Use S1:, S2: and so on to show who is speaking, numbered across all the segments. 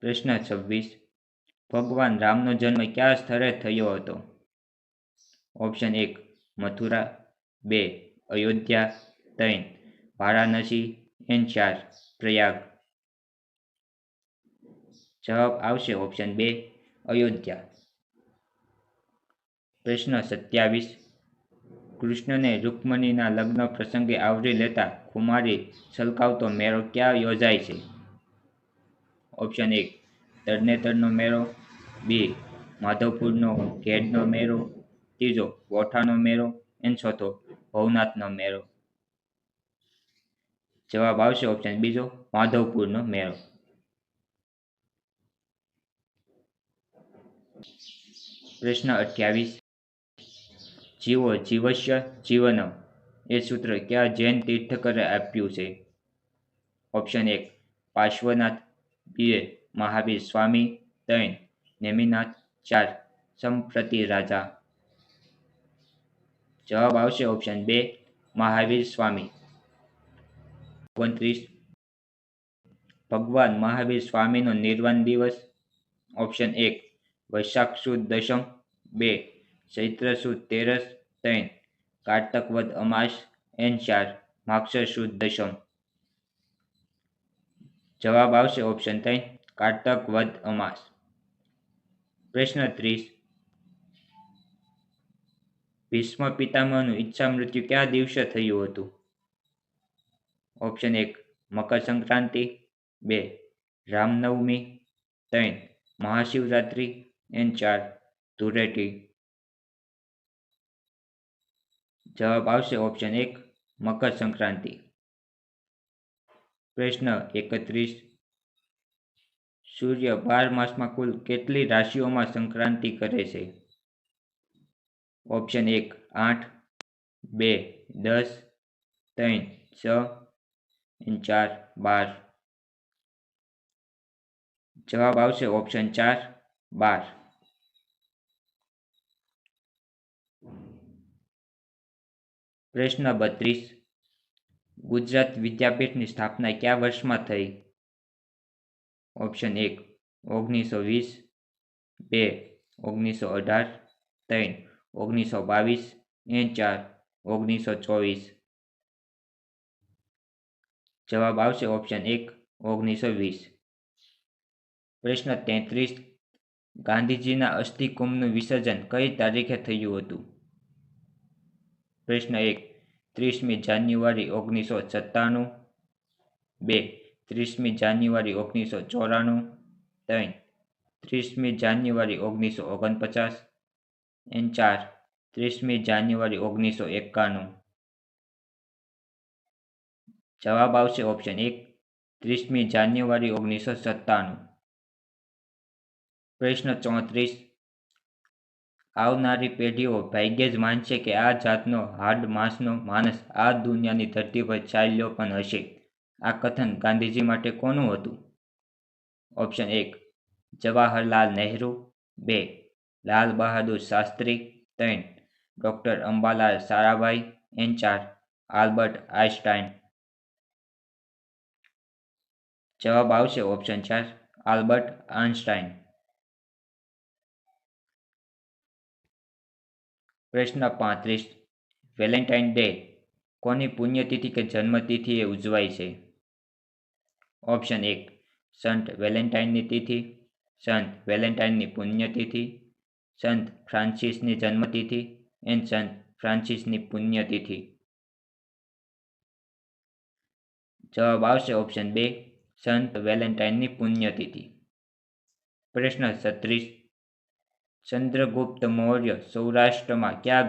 S1: પ્રશ્ન છવ્વીસ. ભગવાન રામનો જન્મ કયા સ્થળે થયો હતો? ઓપ્શન એક, મથુરા. બે, અયોધ્યા. ત્રણ, વારાણસી. એન ચાર, પ્રયાગ. જવાબ આવશે ઓપ્શન બે, અયોધ્યા. પ્રશ્ન સત્યાવીસ. કૃષ્ણને રૂકમણીના લગ્ન પ્રસંગે આવરી લેતા કુમારી છલકાવતો મેળો ક્યાં યોજાય છે? ઓપ્શન એક તરનેતરનો મેળો. બી માધવપુરનો ઘેડનો મેળો. ત્રીજો, ગોઠાનો મેળો. એન ચોથો ભવનાથનો મેળો. જવાબ આવશે ઓપ્શન બીજો, માધવપુરનો મેળો. પ્રશ્ન અઠ્યાવીસ. જીવો જીવસ્ય જીવન એ સૂત્ર ક્યાં જૈન તીર્થકરે આપ્યું છે? ઓપ્શન એક, પાર્શ્વનાથ બે મહાવીર સ્વામી ત્રણ નેમિનાથ ચાર સંપ્રતિ રાજા. જવાબ આવશે ઓપ્શન બે, મહાવીર સ્વામી. ઓગણત્રીસ. ભગવાન મહાવીર સ્વામીનો નિર્વાણ દિવસ. ઓપ્શન એક વૈશાખ સુદ દશમ. બે ચૈત્ર સુદ તેરસ. ત્રણ કાર્તક વદ અમાસ. એન ચાર માક્ષર સુદ દશમ. જવાબ આવશે ઓપ્શન ત્રણ, કાર્તક વદ અમાસ. પ્રશ્ન ત્રીસ, ભીષ્મ પિતામહનું ઈચ્છા મૃત્યુ કયા દિવસે થયું હતું? ઓપ્શન એક, મકર સંક્રાંતિ. બે, રામનવમી. ત્રણ, મહાશિવરાત્રિ. એન ચાર, ધૂળેટી. જવાબ આવશે ઓપ્શન એક, મકર સંક્રાંતિ. પ્રશ્ન એકત્રીસ. સૂર્ય બાર માસમાં કુલ કેટલી રાશિઓમાં સંક્રાંતિ કરે છે? ઓપ્શન એક, આઠ, બે, દસ, ત્રણ, છ ચાર, બાર. જવાબ આવશે ઓપ્શન ચાર, બાર. પ્રશ્ન બત્રીસ. ગુજરાત વિદ્યાપીઠની સ્થાપના કયા વર્ષમાં થઈ? ઓપ્શન એક, ઓગણીસો વીસ. બે, ઓગણીસો અઢાર. ત્રણ, ઓગણીસો બાવીસ. એ ચાર, ઓગણીસો ચોવીસ. જવાબ આવશે ઓપ્શન એક, ઓગણીસો વીસ. પ્રશ્ન તેત્રીસ, ગાંધીજીના અસ્થિકુંભનું વિસર્જન કઈ તારીખે થયું હતું? પ્રશ્ન એક ત્રીસમી જાન્યુઆરી ઓગણીસો સત્તાણું. બે, ત્રીસમી જાન્યુઆરી ઓગણીસો ચોરાણું. ત્રણ, ત્રીસમી જાન્યુઆરી ઓગણીસો ઓગણપચાસ. એન ચાર, ત્રીસમી જાન્યુઆરી ઓગણીસો એકાણું. જવાબ આવશે ઓપ્શન એક, ત્રીસમી જાન્યુઆરી ઓગણીસો સત્તાણું. પ્રશ્ન ચોત્રીસ આવનારી પેઢીઓ ભાગ્યે જ માનશે કે આ જાતનો હાડ માંસનો માણસ આ દુનિયાની ધરતી પર ચાલ્યો પણ હશે. આ કથન ગાંધીજી માટે કોનું હતું? ઓપ્શન એક, જવાહરલાલ નહેરુ. બે, લાલ બહાદુર શાસ્ત્રી. ત્રણ, ડૉક્ટર અંબાલાલ સારાભાઈ. એન ચાર, આલ્બર્ટ આઇન્સ્ટાઈન જવાબ આવશે ઓપ્શન ચાર, આલ્બર્ટ આઇન્સ્ટાઈન પ્રશ્ન પાંત્રીસ. વેલેન્ટાઇન ડે, કોની પુણ્યતિથિ કે જન્મતિથિએ ઉજવાય છે? ઓપ્શન એક, સંત વેલેન્ટાઇનની તિથિ, સંત વેલેન્ટાઇનની પુણ્યતિથિ, સંત ફ્રાન્સિસની જન્મતિથિ, એન્ડ સંત ફ્રાન્સિસની પુણ્યતિથિ. જવાબ આવશે ઓપ્શન બે, સંત વેલેન્ટાઇનની પુણ્યતિથિ. પ્રશ્ન છત્રીસ ચંદ્રગુપ્ત મૌર્ય સૌરાષ્ટ્રમાં કયા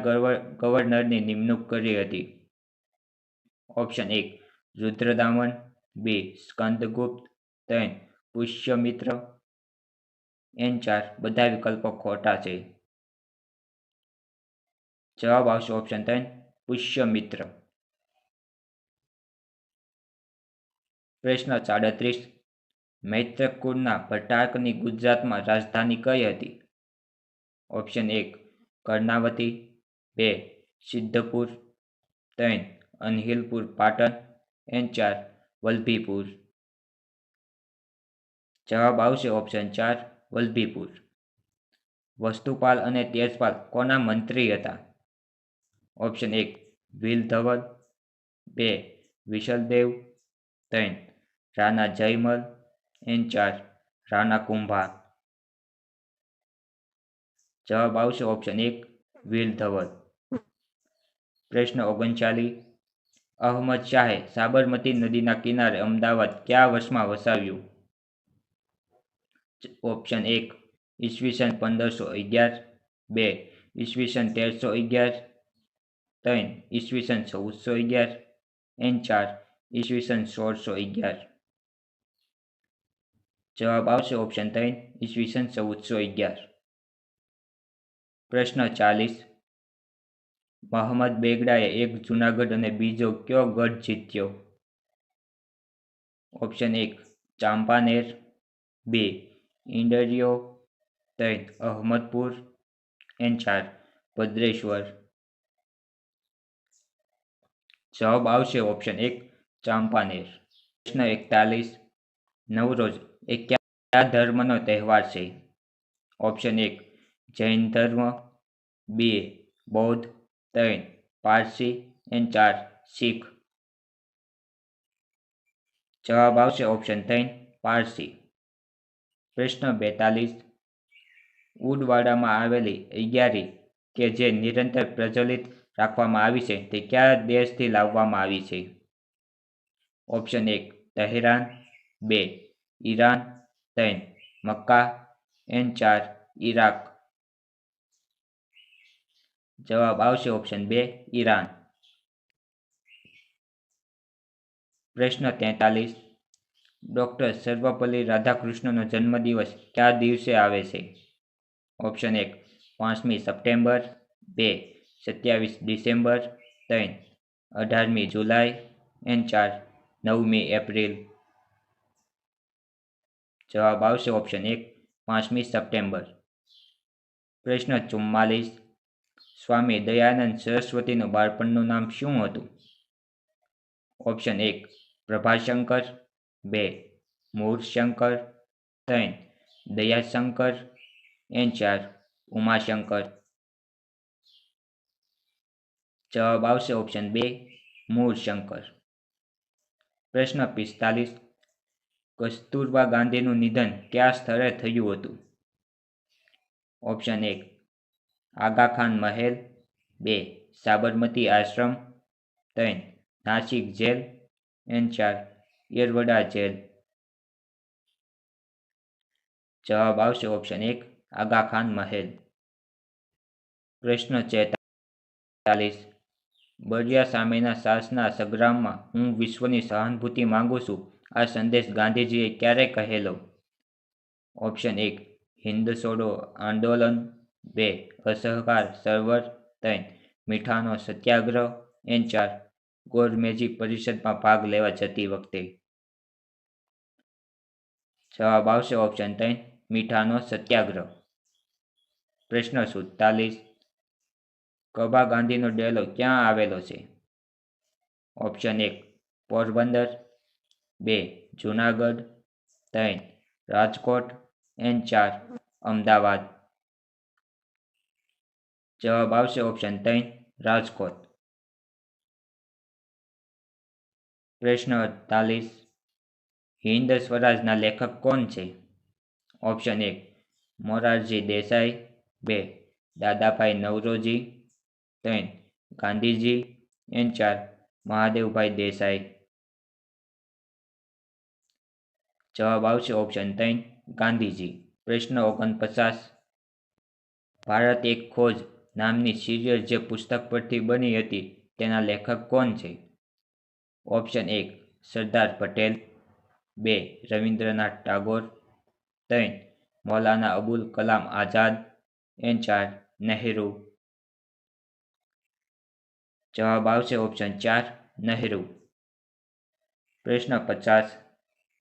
S1: ગવર્નરની નિમણૂક કરી હતી? ઓપ્શન એક, રુદ્રદામન. બે, સ્કંદગુપ્ત. ત્રણ, પુષ્યમિત્ર. એન ચાર, બધા વિકલ્પો ખોટા છે. જવાબ આવશે ઓપ્શન ત્રણ, પુષ્યમિત્ર. પ્રશ્ન સાડત્રીસ, મૈત્રકુળના ભટાકની ગુજરાતમાં રાજધાની કઈ હતી? ઓપ્શન એક, કર્ણાવતી, બે, સિદ્ધપુર, ત્રણ, અનહિલપુર, પાટણ એન ચાર, વલભીપુર. જવાબ આવશે ઓપ્શન ચાર, વલભીપુર. વસ્તુપાલ અને તેજપાલ કોના મંત્રી હતા? ઓપ્શન એક, વિલ ધવલ, બે વિશલદેવ ત્રણ, રાણા જયમલ એન ચાર, રાણા કુંભા જવાબ આવશે ઓપ્શન એક વીર ધવલ. પ્રશ્ન ઓગણચાલીસ, અહમદ શાહે સાબરમતી નદીના કિનારે અમદાવાદ કયા વર્ષમાં વસાવ્યું? ઓપ્શન એક, ઈસવીસન પંદરસો અગિયાર. બે, ઈસવીસન તેરસો અગિયાર. ત્રણ, ઈસવીસન ચૌદસો અગિયાર. એન ચાર, ઈસવીસન સોળસો અગિયાર. જવાબ આવશે ઓપ્શન ત્રણ, ઈસવીસન ચૌદસો અગિયાર. પ્રશ્ન ચાલીસ. મોહમ્મદ બેગડાએ એક જુનાગઢ અને બીજો કયો ગઢ જીત્યો? ઓપ્શન એક, ચાંપાનેર. બે ઇન્ડરિયો ત્રણ, અહમદપુર. એન ચાર, ભદ્રેશ્વર. જવાબ આવશે ઓપ્શન એક, ચાંપાનેર. પ્રશ્ન એકતાલીસ, નવરોજ એ કયા ધર્મનો તહેવાર છે? ઓપ્શન એક જૈન ધર્મ, બે, બૌદ્ધ, ત્રણ, પારસી એન્ડ ચાર, શીખ. જવાબ આવશે ઓપ્શન ત્રણ, પારસી. પ્રશ્ન બેતાલીસ. ઉડવાડામાં આવેલી અગિયારી કે જે નિરંતર પ્રજ્વલિત રાખવામાં આવી છે, તે કયા દેશથી લાવવામાં આવી છે? ઓપ્શન એક, તહેરાન. બે, ઈરાન. ત્રણ, મક્કા. એન ચાર, ઈરાક. જવાબ આવશે ઓપ્શન બે, ઈરાન. પ્રશ્ન તેતાલીસ. ડૉક્ટર સર્વપલ્લી રાધાકૃષ્ણનો જન્મદિવસ કયા દિવસે આવે છે? ઓપ્શન એક, પાંચમી સપ્ટેમ્બર, બે, સત્યાવીસ ડિસેમ્બર, ત્રણ, અઢારમી જુલાઈ એન ચાર, નવમી એપ્રિલ. જવાબ આવશે ઓપ્શન એક, પાંચમી સપ્ટેમ્બર. પ્રશ્ન ચુમ્માલીસ સ્વામી દયાનંદ સરસ્વતીનું બાળપણનું નામ શું હતું? ઓપ્શન એક, પ્રભાશંકર. બે મૂળશંકર ત્રણ, દયાશંકર. એન ચાર, ઉમાશંકર. જવાબ આવશે ઓપ્શન બે મૂળશંકર પ્રશ્ન પિસ્તાલીસ, કસ્તુરબા ગાંધીનું નિધન કયા સ્થળે થયું હતું? ઓપ્શન એક આગાખાન મહેલ, બે, સાબરમતી આશ્રમ, ત્રણ, નાસિક જેલ, એન ચાર, યરવડા જેલ. જવાબ આવશે ઓપ્શન એક, આગાખાન મહેલ. પ્રશ્ન ચેતાલીસ બળિયા સામેના સાસના સંગ્રામમાં હું વિશ્વની સહાનુભૂતિ માંગુ છું. આ સંદેશ ગાંધીજીએ ક્યારે કહેલો? ઓપ્શન એક હિન્દ છોડો આંદોલન બે અસહકાર સર્વર, ત્રણ, મીઠાનો સત્યાગ્રહ, એન ચાર ગોરમેજી પરિષદમાં ભાગ લેવા જતી વખતે. જવાબ આવશે ઓપ્શન ત્રણ, મીઠાનો સત્યાગ્રહ. પ્રશ્ન સુડતાલીસ કબા ગાંધીનો ડેલો ક્યાં આવેલો છે? ઓપ્શન એક, પોરબંદર. બે, જુનાગઢ. ત્રણ, રાજકોટ. એન ચાર, અમદાવાદ. જવાબ આવશે ઓપ્શન ત્રણ, રાજકોટ. પ્રશ્ન અડતાલીસ, હિન્દ સ્વરાજના લેખક કોણ છે? ઓપ્શન એક, મોરારજી દેસાઈ. બે, દાદાભાઈ નવરોજી. ત્રણ, ગાંધીજી. એન ચાર, મહાદેવભાઈ દેસાઈ. જવાબ આવશે ઓપ્શન ત્રણ, ગાંધીજી. પ્રશ્ન ઓગણપચાસ, ભારત એક ખોજ નામની સિરિયલ જે પુસ્તક પરથી બની હતી, તેના લેખક કોણ છે? ઓપ્શન એક, સરદાર પટેલ. બે, રવિન્દ્રનાથ ટાગોર. ત્રણ, મૌલાના અબુલ કલામ આઝાદ. એન ચાર, નહેરુ. જવાબ આવશે ઓપ્શન ચાર, નહેરુ. પ્રશ્ન પચાસ,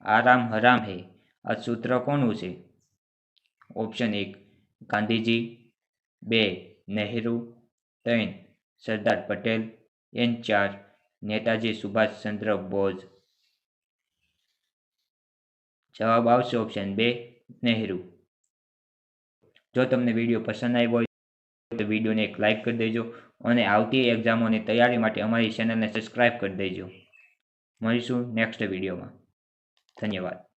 S1: આરામ હરામ હે? આ સૂત્ર કોનું છે? ઓપ્શન એક, ગાંધીજી. બે નહેરુ ત્રણ સરદાર પટેલ, એન ચાર, નેતાજી સુભાષચંદ્ર બોઝ. જવાબ આવશે ઓપ્શન બે, નહેરુ. જો તમને વીડિયો પસંદ આવ્યો હોય તો વિડીયોને એક લાઇક કરી દેજો અને આવતી એક્ઝામોની તૈયારી માટે અમારી ચેનલને સબસ્ક્રાઈબ કરી દેજો. મળીશું નેક્સ્ટ વિડીયોમાં. ધન્યવાદ.